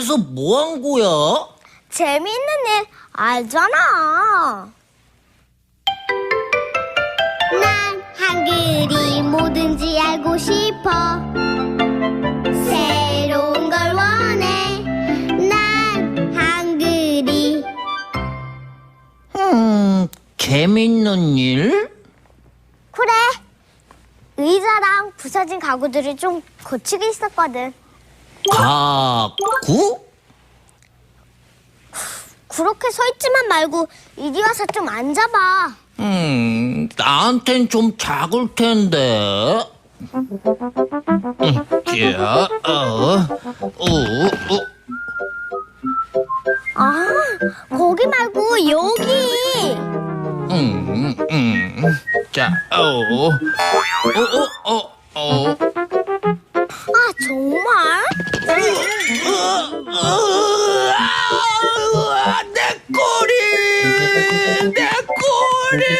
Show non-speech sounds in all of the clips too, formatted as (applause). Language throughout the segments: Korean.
안에서 뭐 한 거야? 재미있는 일 알잖아. 난 한글이 뭐든지 알고 싶어. 새로운 걸 원해. 난 한글이. 음 재밌는 일? 그래. 의자랑 부서진 가구들을 좀 고치고 있었거든 가구? 그렇게 서 있지만 말고 이리 와서 좀 앉아봐 음, 나한텐 좀 작을 텐데. 음, 자, 어, 어, 어, 아 거기 말고 여기 음, 음, 자, 어, 어, 어, 어, 어. 아 정말? 내 꼬리, 내 꼬리. 내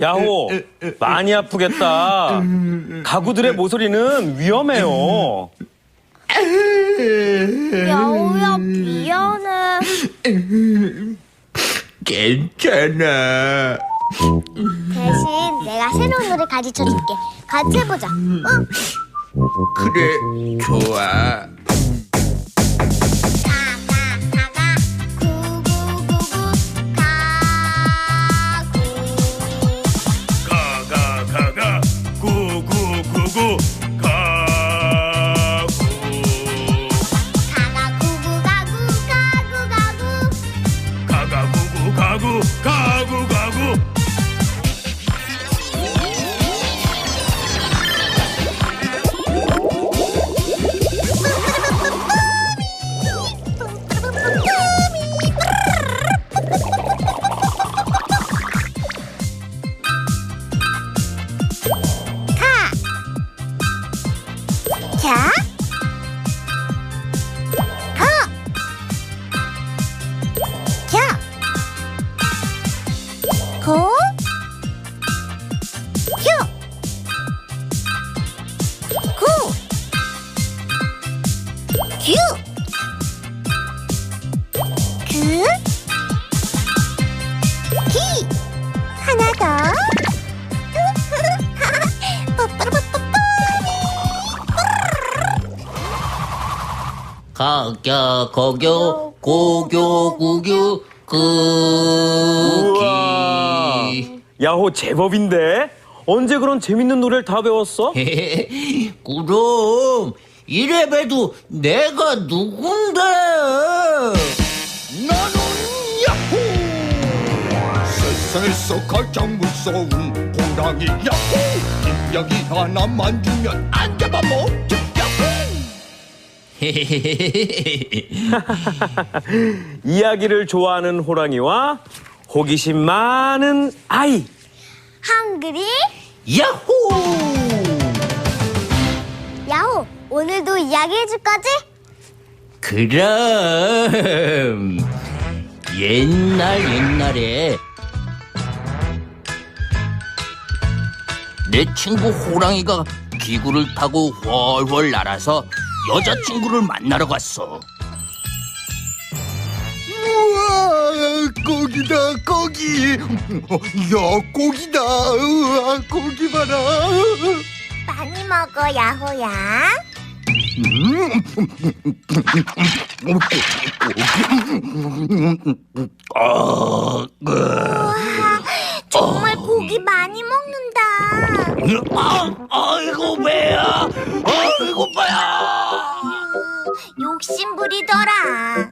야호 많이 아프겠다 가구들의 모서리는 위험해요 여우야 미안해 괜찮아. 대신 내가 새로운 노래 가르쳐줄게 같이 해보자 응? 그래, 좋아. 가구 휴. 그. 기. 하나 더. (laughs) 가겨, 거겨, 고교, 구교. 구기. 야호 제법인데 언제 그런 재밌는 노래를 다 배웠어? (laughs) 그럼, 이래 봬도 내가 누군데? 나는 야호! 세상에 서 가장 무서운 호랑이 야호 이야기 하나만 주면 안 잡아먹지 야호 (laughs) 이야기를 좋아하는 호랑이와 호기심 많은 아이 한글이 야호! 야호 오늘도 이야기해줄 거지? 그럼 옛날 옛날에 내 친구 호랑이가 기구를 타고 훨훨 날아서 여자친구를 만나러 갔어. 우와 거기 고기다 고기 야 고기다 우와 고기 봐라 많이 먹어 야호야. 우와, 정말 고기 많이 먹는다. 아, 아이고 배야. 아이고 배야. 욕심 부리더라.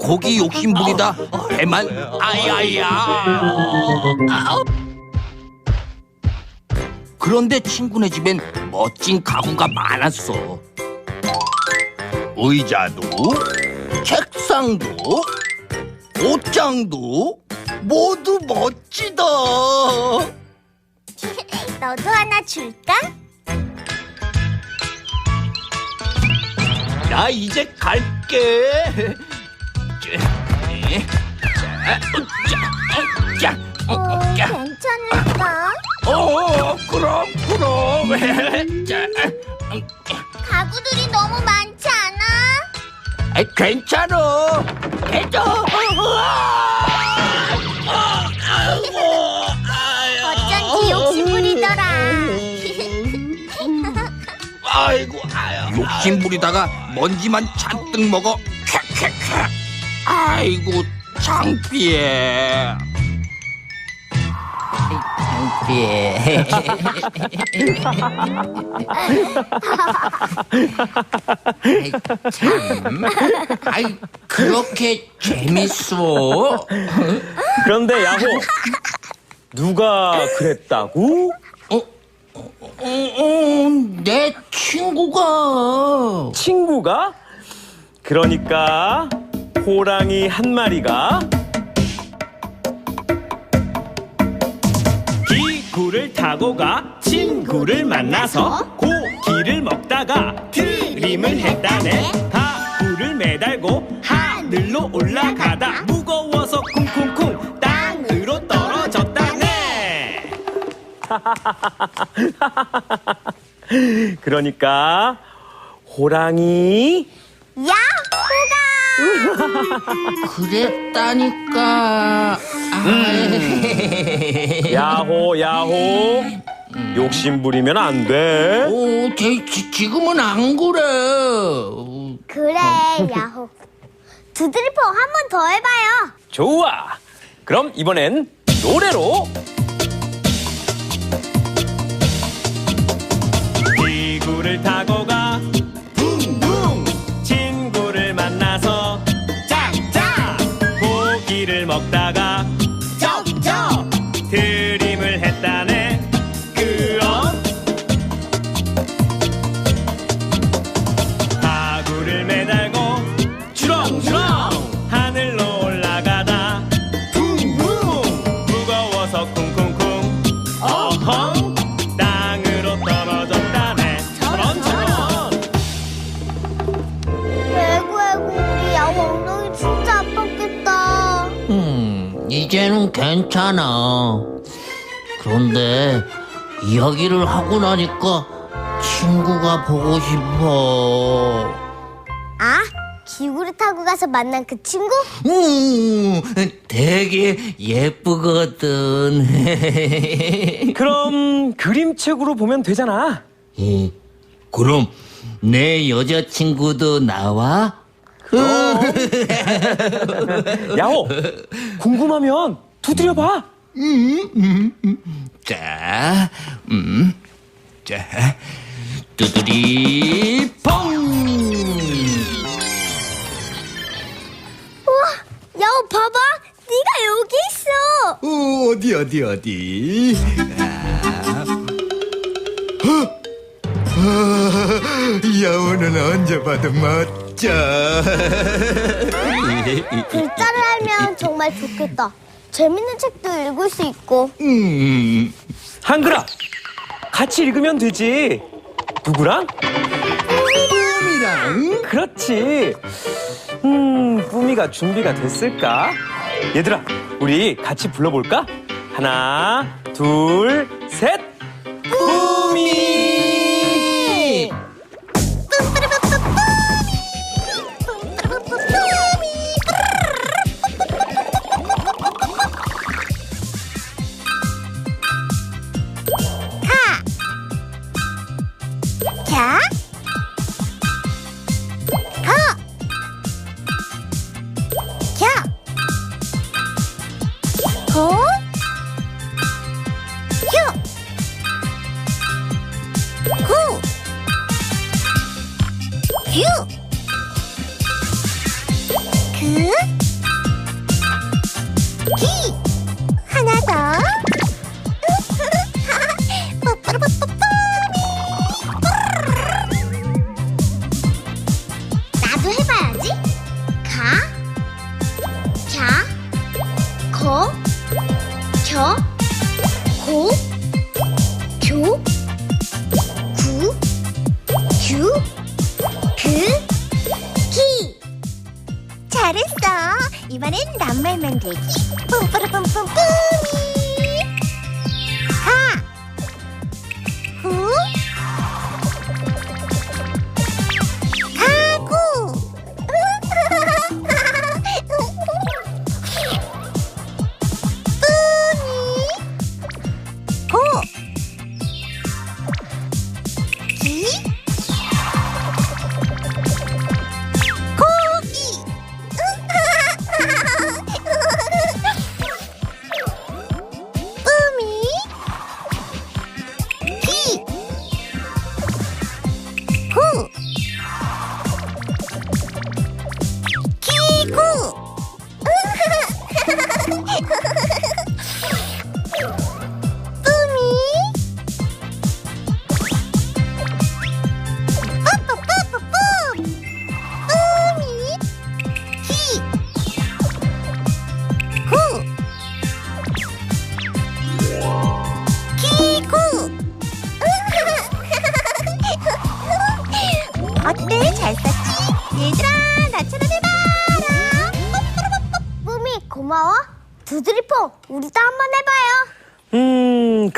고기 욕심 부리다 배만 아야야 아우. 그런데 친구네 집엔 멋진 가구가 많았어 의자도 책상도 옷장도 모두 멋지다 (laughs) 너도 하나 줄까? 나 이제 갈게 자, 자, 자, 어, 자, 자. 괜찮을까? 어, 그럼, 그럼. (laughs) 자, 가구들이 너무 않 아? 아이, 괜찮아. 해줘. 어쩐지 욕심 부리더라. 아이고, 아유. 욕심 부리다가 먼지만 잔뜩 먹어. 캬캬캬. 아이고, 창피해. 창피해. 아이, 참. 아이, 그렇게 재밌어? 그런데 야호, 누가 그랬다고? 어, 어, 내 친구가. 친구가? 그러니까 호랑이 한 마리가 구를 타고 가. 친구를 만나서 고기를 먹다가 트림을 했다네. 하구를 매달고 하늘로 올라가다 무거워서 쿵쿵쿵 땅으로 떨어졌다네. (laughs) 그러니까 호랑이 야호가! 그랬다니까. 야호 야호 욕심 부리면 안 돼. 오, 제, 지, 지금은 안 그래. 어, 그래, 야호. 두드리퍼 한번 더 해봐요. 좋아. 그럼 이번엔 노래로. 기구를 타고 가 고기 괜찮아. 그런데 이야기를 하고 나니까 친구가 보고 싶어. 아, 기구를 타고 가서 만난 그 친구? 음, 되게 예쁘거든. (laughs) 그럼 그림책으로 보면 되잖아 예, 그럼 내 여자친구도 나와? (laughs) 야호 궁금하면 두드려봐 자, 음, 자, 두드리 펑. 야호, 봐봐. 네가 여기 있어. 어, 어디 어디 어디 아, 아, 여우는 언제 봐도 멋져 글자를 알면 정말 좋겠다. 재밌는 책도 읽을 수 있고. 음, 한글아 같이 읽으면 되지 누구랑? 꿈이랑 그렇지 음 뿌미가 준비가 됐을까? 얘들아 우리 같이 불러볼까? 하나 둘 셋 뿌미 Bye.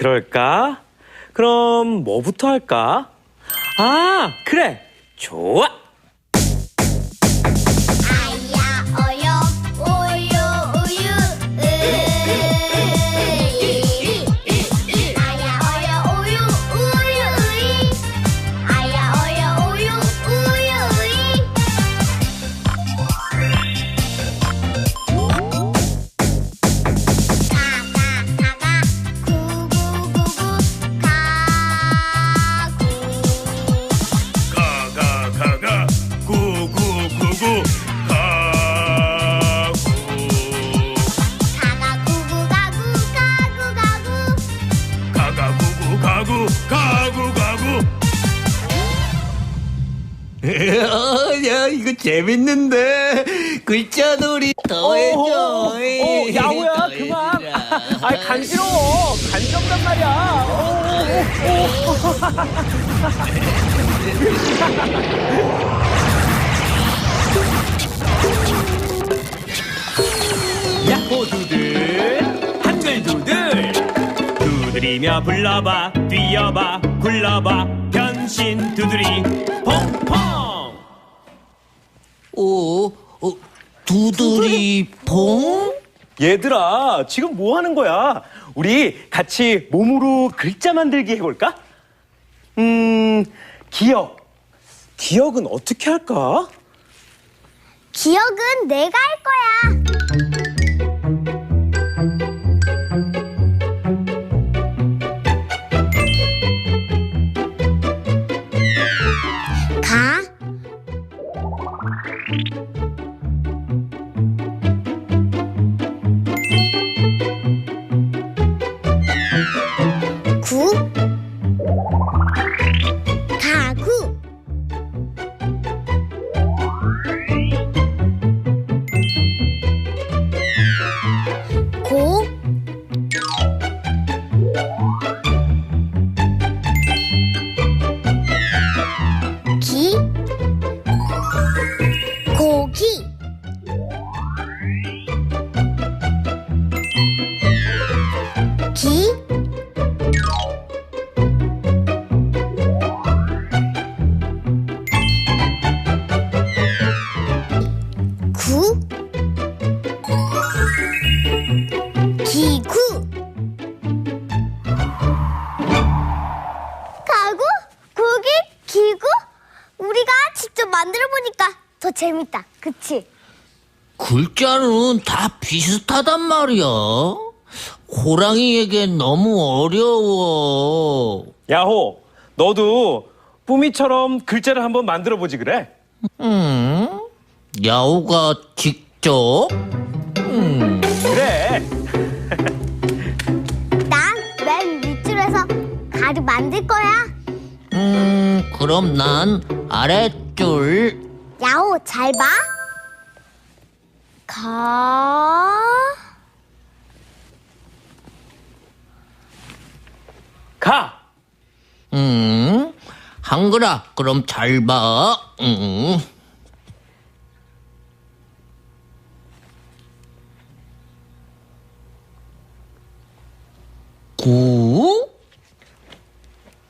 그럴까? 그럼 뭐부터 할까? 아, 그래. 좋아. 야, 이거 재밌는데. 글자놀이 더 해줘. 어, 어, 야호야, 더 그만. 아, 간지러워. 간지럽단 말이야. 어, 야호 두들, 한글 두들. 두드리며 불러봐, 뛰어봐, 굴러봐, 변신 두드리, 퐁퐁. 오, 어, 두드리퐁? 얘들아, 지금 뭐 하는 거야? 우리 같이 몸으로 글자 만들기 해볼까? 음, 기억. 기억은 어떻게 할까? 기억은 내가 할 거야. 기구 가구 고기 기구 우리가 직접 만들어 보니까 더 재밌다 그치 글자는 다 비슷하단 말이야. 호랑이에겐 너무 어려워. 야호, 너도 뿌미처럼 글자를 한번 만들어 보지 그래? 음? 야호가 직 쪽. 음. 그래. 난 맨 밑으로 해서 가루 만들 거야. 음, 그럼 난 아래 줄. 야호, 잘 봐. 가. 가. 음, 한글아, 그럼 잘 봐. 음. 구,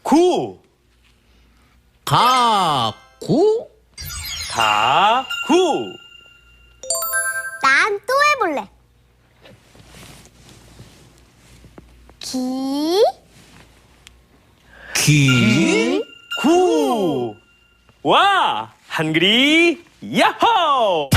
구, 가, 구, 가, 구. 난 또 해볼래. 기, 기, 구. 와, 한글이 야호!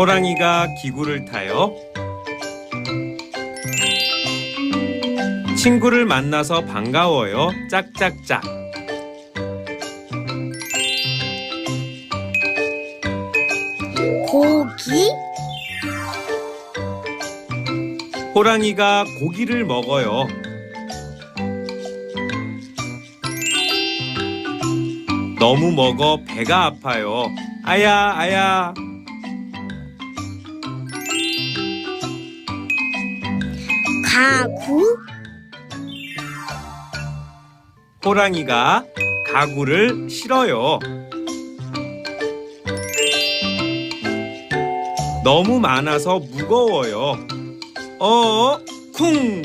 호랑이가 기구를 타요. 친구를 만나서 반가워요. 짝짝짝. 고기, 호랑이가 고기를 먹어요. 너무 먹어 배가 아파요. 아야, 아야. 가구, 호랑이가 가구를 실어요. 너무 많아서 무거워요. 어, 쿵!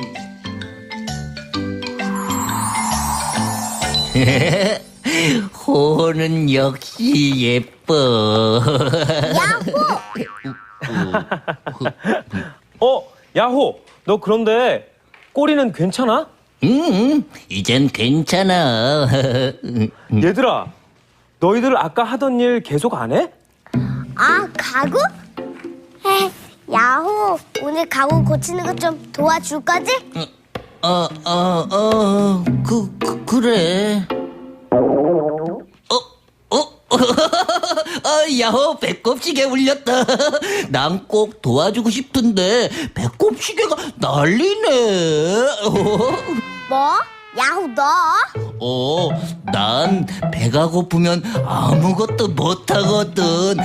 (laughs) 호는 역시 예뻐. 어, (laughs) 야호! 너 그런데 꼬리는 괜찮아? 음, 이젠 괜찮아. (laughs) 얘들아, 너희들 아까 하던 일 계속 안 해? 아, 가구? 에, 야호, 오늘 가구 고치는 거 좀 도와줄 거지? 어, 어, 어, 그, 그 그래. 어, 어, (laughs) 아, 야호, 배꼽시계 울렸다. (laughs) 난 꼭 도와주고 싶은데, 배꼽 시계가 난리네. 뭐? 야호, 너? 어, 난 배가 고프면 아무것도 못하거든.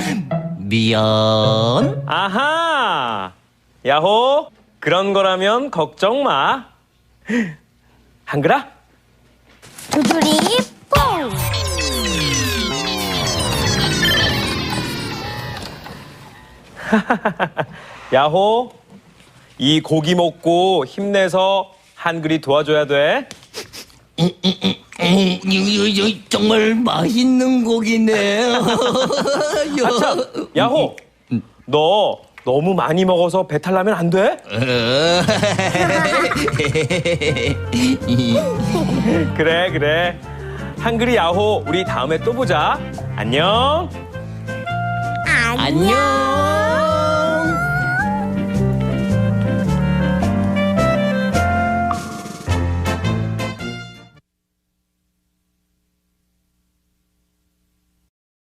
미안. 아하! 야호! 그런 거라면 걱정 마. 한글아? 두드리, 뽕! (laughs) 야호! 이 고기 먹고 힘내서 한글이 도와줘야 돼. 음, 정말 맛있는 고기네. (laughs) 아참, 야호! 너 너무 많이 먹어서 배탈 나면 안 돼? (laughs) 그래, 그래. 한글이 야호, 우리 다음에 또 보자. 안녕. 안녕.